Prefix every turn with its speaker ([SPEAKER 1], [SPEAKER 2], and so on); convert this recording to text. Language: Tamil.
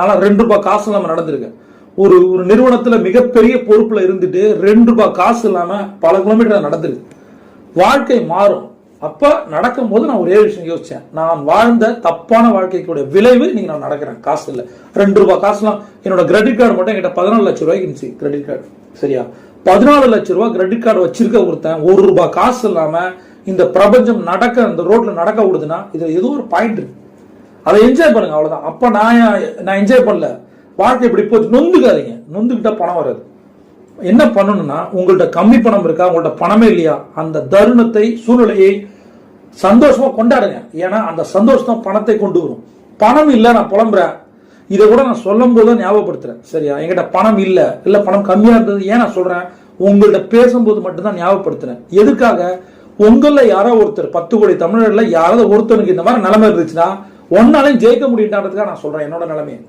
[SPEAKER 1] ஆனால் ரெண்டு ரூபாய் காசு இல்லாம நடந்திருக்கேன் ஒரு ஒரு நிறுவனத்துல மிகப்பெரிய பொறுப்புல இருந்துட்டு ரெண்டு ரூபாய் காசு இல்லாமல் பல கிலோமீட்டர் நடந்திருக்கு. வாழ்க்கை மாறும். அப்போ நடக்கும் போது நான் ஒரே விஷயம் யோசித்தேன் நான் வாழ்ந்த தப்பான வாழ்க்கைக்குடைய விளைவு நீங்கள் நான் நடக்கிறேன். காசு இல்லை. ரெண்டு ரூபாய் காசுலாம் என்னோட கிரெடிட் கார்டு மட்டும் என்கிட்ட பதினாலு லட்சம் ரூபாய்க்கு இருந்துச்சு கிரெடிட் கார்டு சரியா? பதினாலு லட்ச ரூபாய் கிரெடிட் கார்டு வச்சிருக்க ஒருத்தன் ஒரு ரூபாய் காசு இல்லாமல் இந்த பிரபஞ்சம் நடக்க இந்த ரோட்டில் நடக்க விடுதுன்னா இது ஏதோ ஒரு பாயிண்ட் இருக்கு. அதை என்ஜாய் பண்ணுங்க அவ்வளோதான் அப்போ நான் நான் என்ஜாய் பண்ணல. வாழ்க்கை இப்படி போச்சு. நொந்துக்காதீங்க. நொந்துக்கிட்டா பணம் வராது. என்ன பண்ணணும்னா உங்கள்ட்ட கம்மி பணம் இருக்கா உங்கள்ட்ட பணமே இல்லையா அந்த தருணத்தை சூழ்நிலையை சந்தோஷமா கொண்டாடுங்க. ஏன்னா அந்த சந்தோஷம் தான் பணத்தை கொண்டு வரும். பணம் இல்லை நான் புலம்புறேன். இதை கூட நான் சொல்லும் போது தான் ஞாபகப்படுத்துறேன். சரியா? என்கிட்ட பணம் இல்லை. இல்லை பணம் கம்மியாக இருந்தது. ஏன் நான் சொல்கிறேன் உங்கள்ட்ட பேசும்போது மட்டும்தான் ஞாபகப்படுத்துறேன். எதுக்காக? உங்களில் யாரோ ஒருத்தர் பத்து கோடி தமிழர்ல யாராவது ஒருத்தருக்கு இந்த மாதிரி நிலைமை இருந்துச்சுன்னா ஒன்னாலையும் ஜெயிக்க முடியுன்றதுக்காக நான் சொல்றேன் என்னோட நிலைமையை.